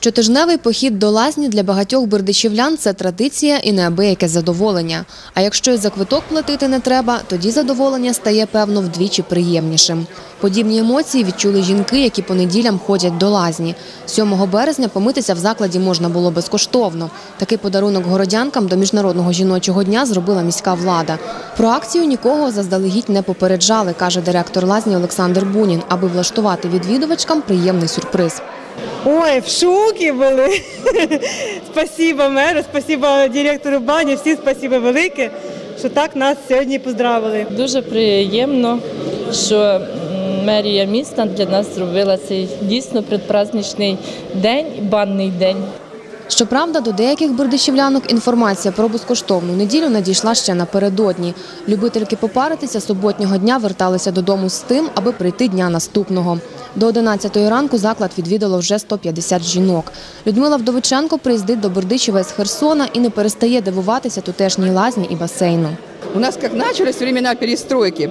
Щотижневий похід до лазні для багатьох бердичівлян – це традиція і неабияке задоволення. А якщо і за квиток платити не треба, тоді задоволення стає, певно, вдвічі приємнішим. Подібні емоції відчули жінки, які по неділям ходять до лазні. 7 березня помитися в закладі можна було безкоштовно. Такий подарунок городянкам до Міжнародного жіночого дня зробила міська влада. Про акцію нікого заздалегідь не попереджали, каже директор лазні Олександр Бунін, аби влаштувати відвідувачкам приємний сюрприз. Ой, в шокі були. спасибо меру, спасибо директору бані, всі спасибо велике, що так нас сьогодні поздравили. Дуже приємно, що мерія міста для нас зробила цей дійсно предпраздничний день, банний день. Щоправда, до деяких бердичівлянок інформація про безкоштовну неділю надійшла ще напередодні. Любительки попаритися суботнього дня верталися додому з тим, аби прийти дня наступного. До 11 ранку заклад відвідало вже 150 жінок. Людмила Вдовиченко приїздить до Бердичева з Херсона і не перестає дивуватися тутешній лазні і басейну. У нас как начались времена перестройки,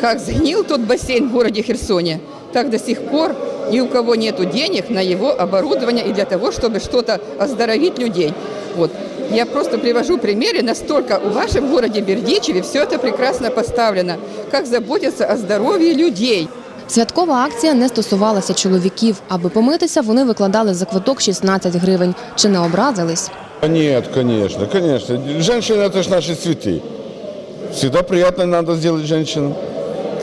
как сгнил тот бассейн в городе Херсоне, так до сих пор ни у кого нет денег на его оборудование и для того, чтобы что-то оздоровить людей. Вот. Я просто привожу примеры, настолько в вашем городе Бердичеве все это прекрасно поставлено, как заботиться о здоровье людей. Святкова акція не стосувалася чоловіків. Аби помитися, вони викладали за квиток 16 гривень. Чи не образились? А Нет, конечно, конечно. Женщины это же наши цветы. Всегда приятно надо сделать женщинам.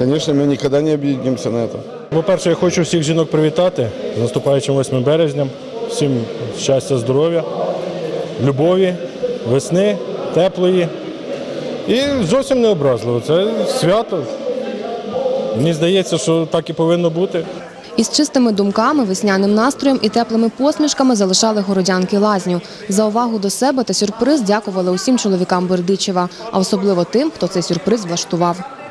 Конечно, мы никогда не обидимся на это. По-перше, я хочу всіх жінок привітати з наступаючим 8 березням. Всім щастя, здоров'я, любові, весни, теплої. І зовсім не образливо. Це свято. Мені здається, що так і повинно бути. Із чистими думками, весняним настроєм і теплими посмішками залишали городянки лазню. За увагу до себе та сюрприз дякували усім чоловікам Бердичева, а особливо тим, хто цей сюрприз влаштував.